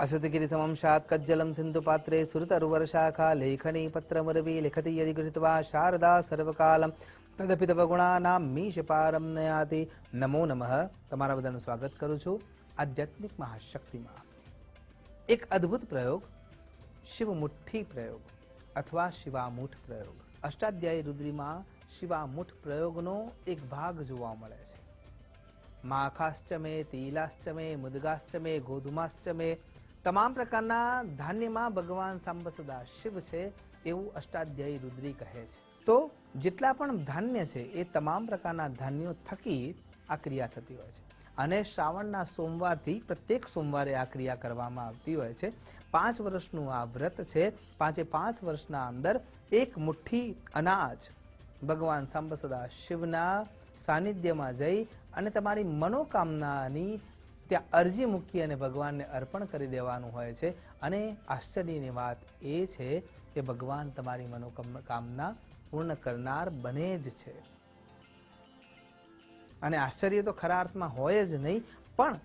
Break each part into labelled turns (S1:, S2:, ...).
S1: असदगिरिसमं शात्कज्जलं सिन्धुपात्रे सुरतरुवर्षाखा लेखनी पत्रमरवि लिखति यदि गृहीत्वा शारदा સર્વકાલમ તદપિ તવ ગુણાનામ મીશપારમ નયાતિ નમો નમઃ તમારા બધાનું સ્વાગત કરું છું આધ્યાત્મિક મહાશક્તિમાં એક અદ્ભુત પ્રયોગ શિવ મુઠ્ઠી પ્રયોગ અથવા શિવામૂઠ પ્રયોગ અષ્ટાધ્યાયી રુદ્રીમાં શિવામૂઠ પ્રયોગનો એક ભાગ જોવા મળે છે માખાશ્ચમે તિલાશ્ચમે મુદગાશ્ચમે ગોધુમાશ્ચમે તમામ પ્રકારના ધાન્યમાં ભગવાન સાંબ સદા શિવ છે એવું અષ્ટાધ્યાયી રુદ્રી કહે છે. તો જેટલા પણ ધાન્ય છે એ તમામ પ્રકારના ધાન્યો થકી આ ક્રિયા થતી હોય છે. અને શ્રાવણના સોમવારથી પ્રત્યેક સોમવારે આ ક્રિયા કરવામાં આવતી હોય છે. પાંચ વર્ષનું આ વ્રત છે. પાંચે પાંચ વર્ષના અંદર એક મુઠ્ઠી અનાજ ભગવાન સાંબ સદા શિવના સાનિધ્યમાં જઈ અને તમારી મનોકામનાની ત્યાં અરજી મૂકી અને ભગવાનને અર્પણ કરી દેવાનું હોય છે. અને આશ્ચર્યની વાત એ છે કે ભગવાન તમારી મનોકામના પૂર્ણ કરનાર બને જ છે. અને આશ્ચર્ય તો ખરા અર્થમાં હોય જ નહીં, પણ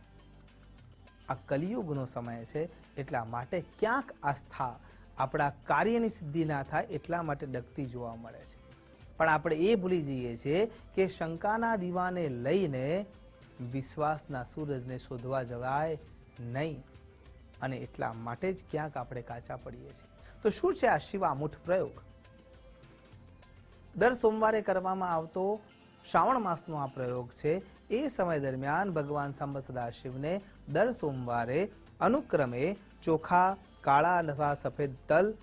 S1: આ કલિયુગનો સમય છે, એટલા માટે ક્યાંક આસ્થા આપણા કાર્યની સિદ્ધિ ના થાય એટલા માટે ડગતી જોવા મળે છે. પણ આપણે એ ભૂલી જઈએ છીએ કે શંકાના દીવાને લઈને વિશ્વાસના સૂરજને શોધવા જવાય નહીં. અને એટલા માટે જ ક્યાંક આપણે કાચા પડીએ છીએ. તો શું છે આ શિવામુઠ પ્રયોગ? દર સોમવારે કરવામાં આવતો શ્રાવણ માસનો આ પ્રયોગ છે. એ સમય દરમિયાન ભગવાન સાંબ સદાશિવને દર સોમવારે અનુક્રમે ચોખા, કાળા અથવા સફેદ તલ,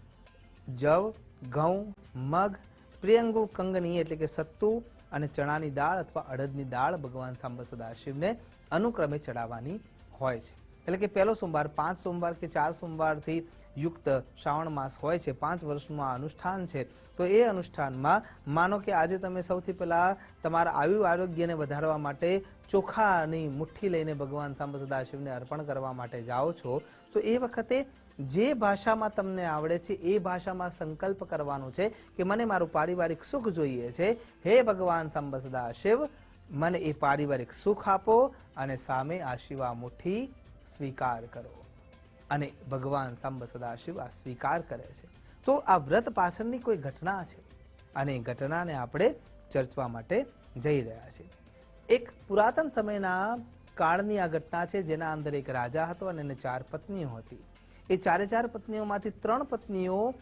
S1: જવ, ઘઉં, મગ, પ્રિયંગુ કંગની એટલે કે સત્તુ અને ચણાની દાળ અથવા અડદની દાળ ભગવાન સાંબ સદાશિવને અનુક્રમે ચડાવવાની હોય છે. એટલે કે પહેલો સોમવાર, પાંચ સોમવાર કે ચાર સોમવારથી યુક્ત શ્રાવણ માસ હોય છે. પાંચ વર્ષનું આ અનુષ્ઠાન છે. તો એ અનુષ્ઠાનમાં માનો કે આજે તમે સૌથી પહેલાં તમારા આયુ આરોગ્યને વધારવા માટે ચોખાની મુઠ્ઠી લઈને ભગવાન સાંબ સદાશિવને અર્પણ કરવા માટે જાઓ છો, તો એ વખતે જે ભાષામાં તમને આવડે છે, એ ભાષામાં સંકલ્પ કરવાનો છે કે મને મારું પારિવારિક સુખ જોઈએ છે. હે ભગવાન સંબસદા શિવ, મને એ પારિવારિક સુખ આપો અને સામે આ શિવા મુઠ્ઠી સ્વીકાર કરો. અને ભગવાન સાંબ સદાશિવ આ સ્વીકાર કરે છે. તો આ વ્રત પાછળની કોઈ ઘટના છે? અને એ ઘટનાને આપણે ચર્ચવા માટે જઈ રહ્યા છીએ. એક પુરાતન સમયના કાળની આ ઘટના છે, જેના અંદર એક રાજા હતો અને એને ચાર પત્નીઓ હતી. એ ચારે ચાર પત્નીઓમાંથી ત્રણ પત્નીઓ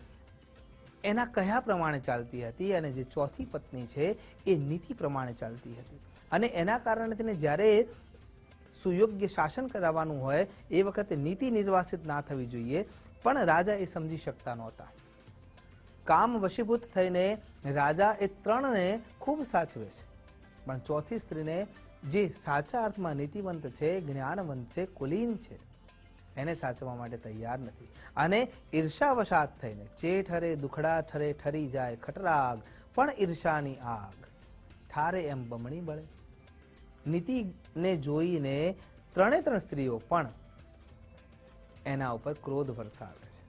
S1: એના કયા પ્રમાણે ચાલતી હતી અને જે ચોથી પત્ની છે એ નીતિ પ્રમાણે ચાલતી હતી. અને એના કારણે તેને જ્યારે સુયોગ્ય શાસન કરાવવાનું હોય, એ વખતે નીતિ નિર્વાસિત ના થવી જોઈએ, પણ રાજા એ સમજી શકતા નહોતા. કામ વશીભૂત થઈને રાજા એ ત્રણને ખૂબ સાચવે છે. પણ ચોથી સ્ત્રીને જે સાચા અર્થમાં નીતિવંત છે, જ્ઞાનવંત છે, કુલીન છે એને સાચવવા માટે તૈયાર નથી. અને ઈર્ષાવશાત થઈને ચે ઠરે, દુખડા ઠરે, ઠરી જાય ખટરાગ, પણ ઈર્ષાની આગ ઠારે એમ બમણી બળે. નીતિને જોઈને ત્રણે ત્રણ સ્ત્રીઓ પણ એના ઉપર ક્રોધ વરસાવે છે.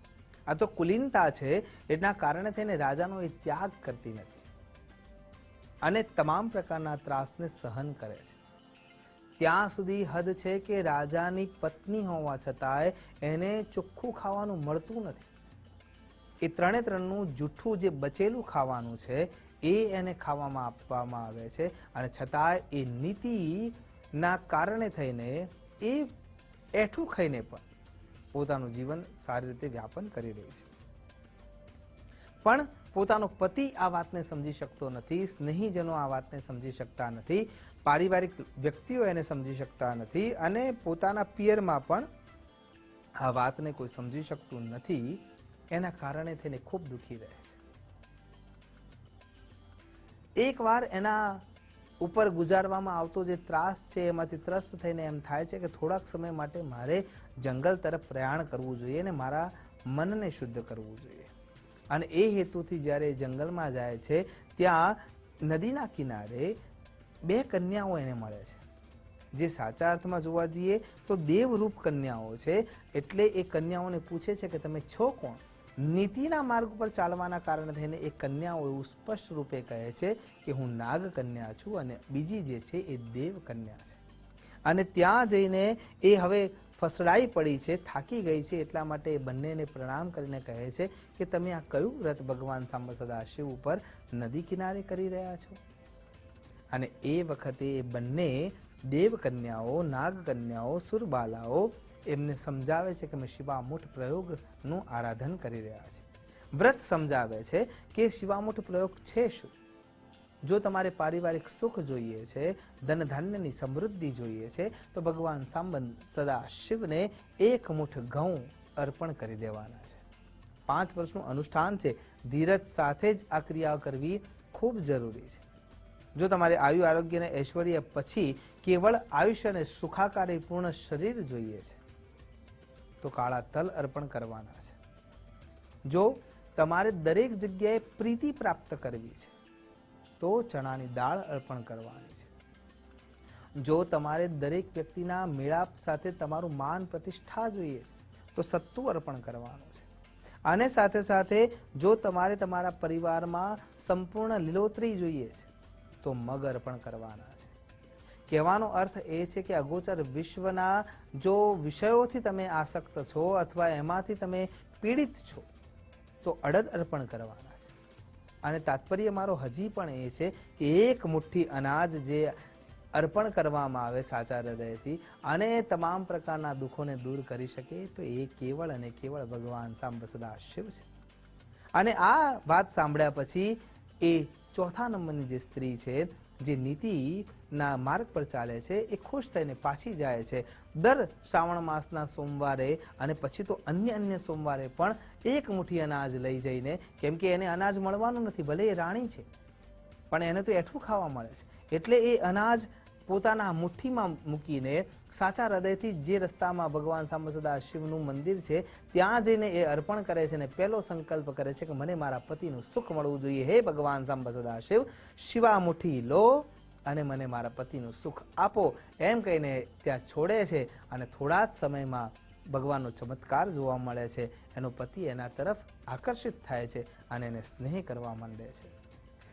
S1: આ તો કુલીનતા છે એના કારણે થઈને રાજાનો એ ત્યાગ કરતી નથી. અને તમામ પ્રકારના ત્રાસને સહન કરે છે. ત્યાં સુધી હદ છે કે રાજાની પત્ની હોવા છતાંય એને ચોખ્ખું ખાવાનું મળતું નથી. એ ત્રણે ત્રણનું જૂઠું જે બચેલું ખાવાનું છે, એ એને ખાવામાં આપવામાં આવે છે અને છતાંય એ નીતિના કારણે થઈને, એ એઠું ખાઈને પણ પોતાનું જીવન સારી રીતે વ્યાપન કરી રહી છે. પણ પોતાનો પતિ આ વાતને સમજી શકતો નથી, સ્નેહીજનો આ વાતને સમજી શકતા નથી પારિવારિક વ્યક્તિઓ એને સમજી શકતા નથી અને પોતાના પિયરમાં પણ આ વાતને કોઈ સમજી શકતું નથી, એના કારણે તેને ખૂબ દુઃખી રહે છે. એકવાર એના ઉપર ગુજારવામાં આવતો જે ત્રાસ છે, એમાંથી ત્રસ્ત થઈને એમ થાય છે કે થોડાક સમય માટે મારે જંગલ તરફ પ્રયાણ કરવું જોઈએ અને મારા મનને શુદ્ધ કરવું જોઈએ. અને એ હેતુથી જ્યારે જંગલમાં જાય છે, ત્યાં નદીના કિનારે બે કન્યાઓ એને મળે છે. જે સાચા અર્થમાં જોવા જઈએ તો દેવરૂપ કન્યાઓ છે. એટલે એ કન્યાઓને પૂછે છે કે તમે છો કોણ? નીતિના માર્ગ પર ચાલવાના કારણે થઈને એ કન્યાઓ એવું સ્પષ્ટ રૂપે કહે છે કે હું નાગ કન્યા છું અને બીજી જે છે એ દેવ કન્યા છે. અને ત્યાં જઈને એ હવે ફસડાઈ પડી છે, થાકી ગઈ છે, એટલા માટે એ બંનેને પ્રણામ કરીને કહે છે કે તમે આ કયું વ્રત ભગવાન સાંબ સદાશિવ ઉપર નદી કિનારે કરી રહ્યા છો? અને એ વખતે એ બંને દેવકન્યાઓ, નાગકન્યાઓ, સુરબાલાઓ એમને સમજાવે છે કે અમે શિવામુઠ પ્રયોગનું આરાધન કરી રહ્યા છીએ. વ્રત સમજાવે છે કે શિવામુઠ પ્રયોગ છે શું? જો તમારે પારિવારિક સુખ જોઈએ છે ધન ધાન્યની સમૃદ્ધિ જોઈએ છે, તો ભગવાન સાંબન સદા શિવને એક મુઠ ઘઉં અર્પણ કરી દેવાના છે. પાંચ વર્ષનું અનુષ્ઠાન છે. ધીરજ સાથે જ આ ક્રિયા કરવી ખૂબ જરૂરી છે. જો તમારે આયુ આરોગ્ય અને ઐશ્વર્ય પછી કેવળ આયુષ્ય અને સુખાકારી પૂર્ણ શરીર જોઈએ છે, તો કાળા તલ અર્પણ કરવાના છે. જો તમારે દરેક જગ્યાએ પ્રીતિ પ્રાપ્ત કરવી છે, તો ચણાની દાળ અર્પણ કરવાની છે. જો તમારે દરેક વ્યક્તિના મેળાપ સાથે તમારું માન પ્રતિષ્ઠા જોઈએ છે, તો સત્તુ અર્પણ કરવાનું છે. અને સાથે સાથે જો તમારે તમારા પરિવારમાં સંપૂર્ણ લીલોતરી જોઈએ છે તો મગ અર્પણ કરવાના છે. કહેવાનો અર્થ એ છે કે અગોચર વિશ્વના જો વિષયોથી તમે આસક્ત છો અથવા એમાંથી તમે પીડિત છો, તો અડદ અર્પણ કરવાના છે. અને તાત્પર્ય મારો હજી પણ એ છે કે એક મુઠ્ઠી અનાજ જે અર્પણ કરવામાં આવે સાચા હૃદયથી અને તમામ પ્રકારના દુઃખોને દૂર કરી શકે, તો એ કેવળ અને કેવળ ભગવાન સાંબ શિવ છે. અને આ વાત સાંભળ્યા પછી એ ચોથા નંબરની જે સ્ત્રી છે, જે નીતિના માર્ગ પર ચાલે છે, એ ખુશ થઈને પાછી જાય છે. દર શ્રાવણ માસના સોમવારે અને પછી તો અન્ય અન્ય સોમવારે પણ એક મુઠ્ઠી અનાજ લઈ જઈને, કેમ કે એને અનાજ મળવાનું નથી, ભલે એ રાણી છે, પણ એને તો એઠું ખાવા મળે છે. એટલે એ અનાજ પોતાના મુઠ્ઠીમાં મૂકીને સાચા હૃદયથી જે રસ્તામાં ભગવાન સાંબ શિવનું મંદિર છે, ત્યાં જઈને એ અર્પણ કરે છે અને પહેલો સંકલ્પ કરે છે કે મને મારા પતિનું સુખ મળવું જોઈએ. હે ભગવાન સાંબસદા શિવ, શિવા મુઠ્ઠી લો અને મને મારા પતિનું સુખ આપો. એમ કહીને ત્યાં છોડે છે અને થોડા જ સમયમાં ભગવાનનો ચમત્કાર જોવા મળે છે. એનો પતિ એના તરફ આકર્ષિત થાય છે અને એને સ્નેહ કરવા માંડે છે.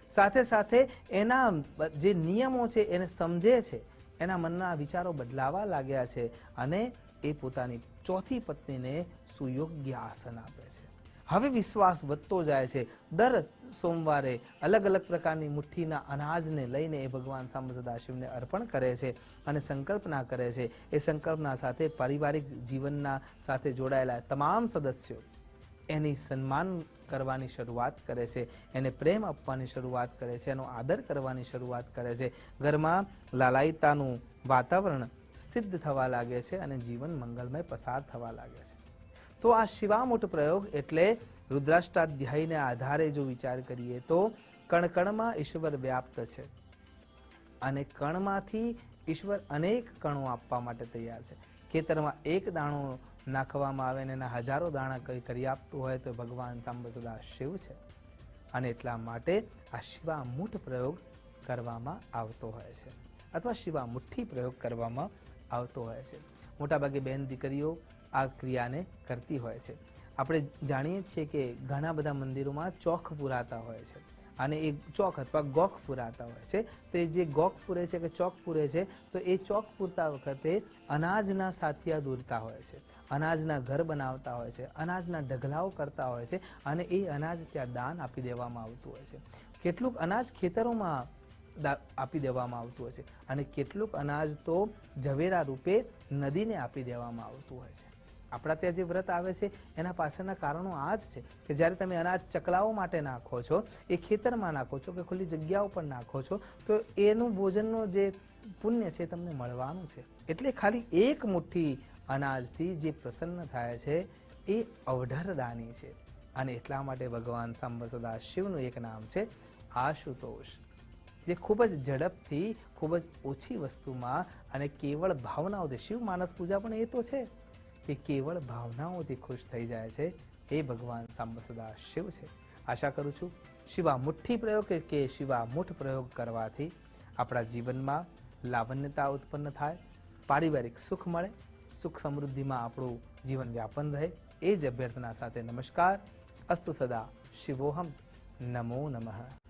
S1: સાથે સાથે એના જે નિયમો છે, એને સમજે છે, એના મનના વિચારો બદલાવા લાગ્યા છે અને એ પોતાની ચોથી પત્નીને સુયોગ્ય આસન આપે છે. હવે વિશ્વાસ વધતો જાય છે. દર સોમવારે અલગ અલગ પ્રકારની મુઠ્ઠીના અનાજને લઈને એ ભગવાન સાંબ સદાશિવને અર્પણ કરે છે અને સંકલ્પના કરે છે. એ સંકલ્પના સાથે પારિવારિક જીવનના સાથે જોડાયેલા તમામ સદસ્યો એની સન્માન કરવાની શરૂઆત કરે છે, એને પ્રેમ આપવાની શરૂઆત કરે છે, એનો આદર કરવાની શરૂઆત કરે છે. ઘરમાં લાલાયતાનું વાતાવરણ સિદ્ધ થવા લાગે છે અને જીવન મંગલમય પસાર થવા લાગે છે. તો આ શિવામુઠ પ્રયોગ એટલે રુદ્રાષ્ટાધ્યાયને આધારે જો વિચાર કરીએ તો કણકણમાં ઈશ્વર વ્યાપ્ત છે અને કણમાંથી ઈશ્વર અનેક કણો આપવા માટે તૈયાર છે. ખેતરમાં એક દાણો નાખવામાં આવે ને એના હજારો દાણા કઈ કરી આપતું હોય તો ભગવાન સાંબસદા શિવ છે. અને એટલા માટે આ શિવા મૂઠ પ્રયોગ કરવામાં આવતો હોય છે. અથવા શિવા મુઠ્ઠી પ્રયોગ કરવામાં આવતો હોય છે. મોટાભાગે બેન દીકરીઓ આ ક્રિયાને કરતી હોય છે. આપણે જાણીએ છીએ કે ઘણા બધા મંદિરોમાં ચોખ પુરાતા હોય છે. અને એ ચોક અથવા ગોખ પુરાતા હોય છે. તો એ જે ગોખ પૂરે છે કે ચોક પૂરે છે, તો એ ચોક પૂરતા વખતે અનાજના સાથિયા દૂરતા હોય છે. અનાજના ઘર બનાવતા હોય છે, અનાજના ઢગલાઓ કરતા હોય છે અને એ અનાજ ત્યાં દાન આપી દેવામાં આવતું હોય છે. કેટલુંક અનાજ ખેતરોમાં આપી દેવામાં આવતું હોય છે અને કેટલુંક અનાજ તો ઝવેરા રૂપે નદીને આપી દેવામાં આવતું હોય છે. આપણા ત્યાં જે વ્રત આવે છે, એના પાછળના કારણો આ જ છે કે જ્યારે તમે અનાજ ચકલાઓ માટે નાખો છો, એ ખેતરમાં નાખો છો કે ખુલ્લી જગ્યા ઉપર નાખો છો, તો એનું ભોજનનો જે પુણ્ય છે તમને મળવાનું છે. એટલે ખાલી એક મુઠ્ઠી અનાજથી જે પ્રસન્ન થાય છે, એ અવઢરદાની છે. અને એટલા માટે ભગવાન સાંબ સદા શિવનું એક નામ છે, આશુતોષ. જે ખૂબ જ ઝડપથી, ખૂબ જ ઓછી વસ્તુમાં અને કેવળ ભાવનાઓથી, શિવ માનસ પૂજા પણ એ તો છે. કે કેવળ ભાવનાઓથી ખુશ થઈ જાય છે, એ ભગવાન સાંબ સદા શિવ છે. આશા કરું છું શિવા મુઠ્ઠી પ્રયોગ કે- શિવા મુઠ પ્રયોગ કરવાથી આપણા જીવનમાં લાવણ્યતા ઉત્પન્ન થાય, પારિવારિક સુખ મળે, સુખ સમૃદ્ધિમાં આપણું જીવન વ્યાપન રહે. એ જ અભ્યર્થના સાથે નમસ્કાર. અસ્તુ સદા શિવોહમ. નમો નમઃ.